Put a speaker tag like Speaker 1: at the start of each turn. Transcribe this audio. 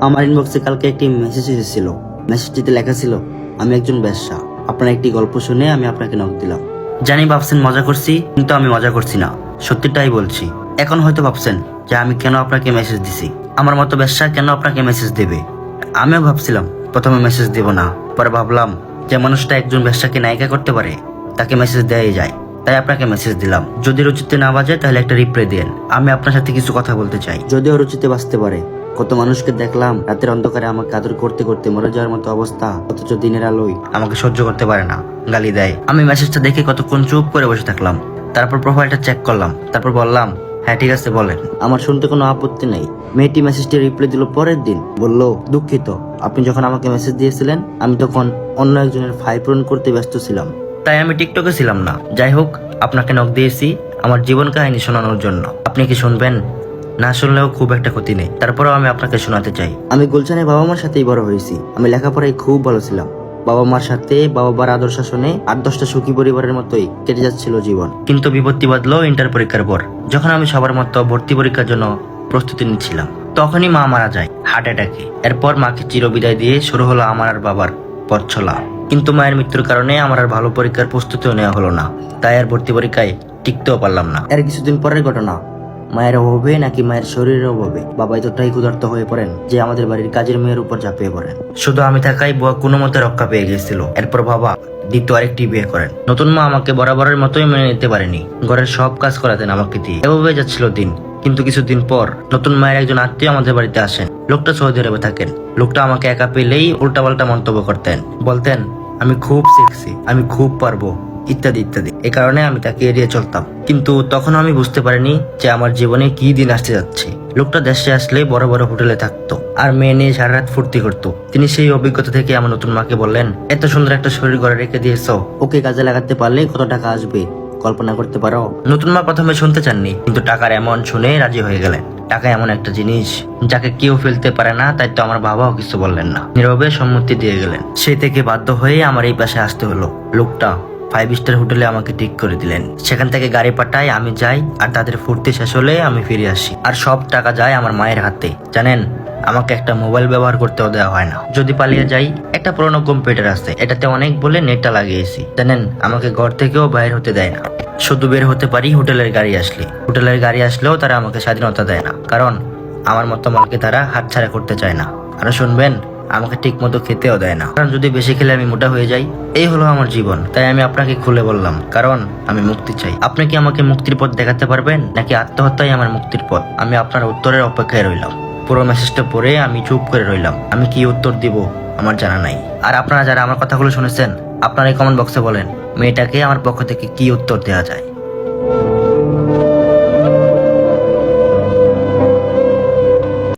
Speaker 1: আমার ইনবক্সে কালকে একটি মেসেজ এসেছিল। মেসেজটিতে লেখা ছিল, আমি একজন ব্যবসা। আপনার একটি গল্প শুনে আমি আপনাকে নক দিলাম। জানি ভাবছেন মজা করছি, কিন্তু আমি মজা করছি না। সত্যিটাই বলছি। এখন হয়তো ভাবছেন যে আমি কেন আপনাকে মেসেজ দিছি? আমার মতো ব্যবসা কেন আপনাকে মেসেজ দেবে? আমিও ভাবছিলাম, প্রথমে মেসেজ দেব না। পরে ভাবলাম যে মানুষটা একজন ব্যবসাকে নায়িকা করতে পারে, তাকে মেসেজ দেওয়াই যায়। তাই আপনাকে মেসেজ দিলাম। যদি রুচিতে না বাজে তাহলে একটা রিপ্লাই দেন। আমি আপনার সাথে কিছু কথা বলতে চাই। যদিও রুচিতে বাঁচতে পারে কত মানুষকে দেখলাম রাতের অন্ধকারে আমাকে আদর করতে করতে মরে যাওয়ার মতো অবস্থা, অথচ দিনের আলোয় আমাকে সহ্য করতে পারে না, গালি দেয়। আমি মেসেজটা দেখে কতক্ষণ চুপ করে বসে থাকলাম, তারপর প্রোফাইলটা চেক করলাম, তারপর বললাম হ্যাঁ ঠিক আছে, বলেন। আমার শুনতে কোনো আপত্তি নেই। মেয়েটি মেসেজটি রিপ্লাই দিল পরের দিন, বলল, দুঃখিত, আপনি যখন আমাকে মেসেজ দিয়েছিলেন, আমি তখন অন্য একজনের ফাইল পূরণ করতে ব্যস্ত ছিলাম। তাই আমি টিকটকে ছিলাম না। যাই হোক, আপনাকে নক দিয়েছি, আমার জীবন কাহিনী শোনানোর জন্য। আপনি কি শুনবেন? না শুনলেও খুব একটা ক্ষতি নেই। তারপরেও আমি আপনাকে শোনাতে চাই। আমি গুলশানের বাবা মার সাথেই বড় হয়েছি। আমি লেখাপড়ায় খুব ভালো ছিলাম। বাবা মার সাথে বাবা মার আদর শাসনে আট দশটা সুখী পরিবারের মতোই কেটে যাচ্ছিল জীবন। কিন্তু বিপত্তি বাদলো ইন্টার পরীক্ষার পর। যখন আমি সবার মতো ভর্তি পরীক্ষার জন্য প্রস্তুতি নিচ্ছিলাম তখনই মা মারা যায় হার্ট অ্যাটাকে। এরপর মাকে চিরবিদায় দিয়ে শুরু হলো আমার আর বাবার পথ চলা কিন্তু মায়ের মৃত্যুর কারণে আমার আর ভালো পরীক্ষার প্রস্তুতিও নেওয়া হলো না। তাই আর ভর্তি পরীক্ষায় টিকতেও পারলাম না। এর কিছুদিন পরের ঘটনা। মায়ের অভাবে নাকি মায়ের শরীরের অভাবে? বাবা এতটাই ক্ষুধার্ত হয়ে পড়েন যে আমাদের বাড়ির কাজের মেয়ের উপর ঝাঁপিয়ে পড়েন। শুধু আমি থাকাই বুয়া কোনো মতে রক্ষা পেয়ে গেছিল এরপর বাবা দ্বিতীয় আরেকটি বিয়ে করেন। নতুন মা আমাকে বরাবরের মতোই মেনে নিতে পারেনি। ঘরের সব কাজ করাতেন আমাকে দিয়ে। এভাবে যাচ্ছিল দিন। কিন্তু কিছুদিন পর নতুন মায়ের একজন আত্মীয় আমাদের বাড়িতে আসেন। লোকটা সৌদি আরবে থাকেন। লোকটা আমাকে একা পেলেই উল্টাপাল্টা মন্তব্য করতেন। বলতেন, আমি খুব শিখছি। আমি খুব পারব। ইত্যাদি ইত্যাদি। এ কারণে আমি তাকে এড়িয়ে চলতাম। কিন্তু তখন আমি বুঝতে পারিনি যে আমার জীবনে কি দিন আসতে যাচ্ছে। লোকটা দেশে আসলে বড় বড় হোটেলে থাকতো আর মেয়ে নিয়ে সারা রাত ফুর্তি করতো। তিনি সেই অভিজ্ঞতা থেকে আমার নতুন মাকে বললেন, এত সুন্দর একটা শরীর ঘরে রেখে দিয়েছ। ওকে কাজে লাগাতে পারলে কত টাকা আসবে? কল্পনা করতে পারো? নতুন মা প্রথমে শুনতে চাননি, কিন্তু টাকার এমন শুনে রাজি হয়ে গেলেন। টাকা এমন একটা জিনিস যাকে কেউ ফেলতে পারে না, তাই তো আমার বাবাও কিছু বললেন না। নীরবে সম্মতি দিয়ে গেলেন। সেই থেকে বাধ্য হয়ে আমার এই পাশে আসতে হলো। লোকটা ফাইভ স্টার হোটেলে আমাকে ঠিক করে দিলেন। সেখান থেকে গাড়ি পাঠায়, আমি যাই, আর তাদের ফুর্তি শেষ হলে আমি ফিরে আসি। আর সব টাকা যায় আমার মায়ের হাতে। জানেন, আমাকে একটা মোবাইল ব্যবহার করতেও দেওয়া হয় না। যদি পালিয়ে যাই, একটা পুরোনো কম্পিউটার আছে। এটাতে অনেক বলে নেটটা লাগিয়েছি। জানেন, আমাকে ঘর থেকেও বাইরে হতে দেয় না। শুধু বের হতে পারি হোটেলের গাড়ি আসলে। হোটেলের গাড়ি আসলেও তারা আমাকে স্বাধীনতা দেয় না। কারণ, আমার মতো মালকে তারা হাতছাড়া করতে চায় না। আর শুনবেন আমাকে ঠিক মতো খেতেও দেয় না। কারণ যদি বেশি খেলে আমি মোটা হয়ে যাই, এই হলো আমার জীবন। তাই আমি আপনাকে খুলে বললাম, কারণ আমি মুক্তি চাই। আপনি কি আমাকে মুক্তির পথ দেখাতে পারবেন, নাকি আত্মহত্যাই আমার মুক্তির পথ? আমি আপনার উত্তরের অপেক্ষায় রইলাম। পুরো মেসেজটা পড়ে আমি চুপ করে রইলাম। আমি কি উত্তর দিব, আমার জানা নাই। আর আপনারা যারা আমার কথাগুলো শুনেছেন, আপনারা এই কমেন্ট বক্সে বলেন, মেয়েটাকে আমার পক্ষ থেকে কি উত্তর দেওয়া যায়?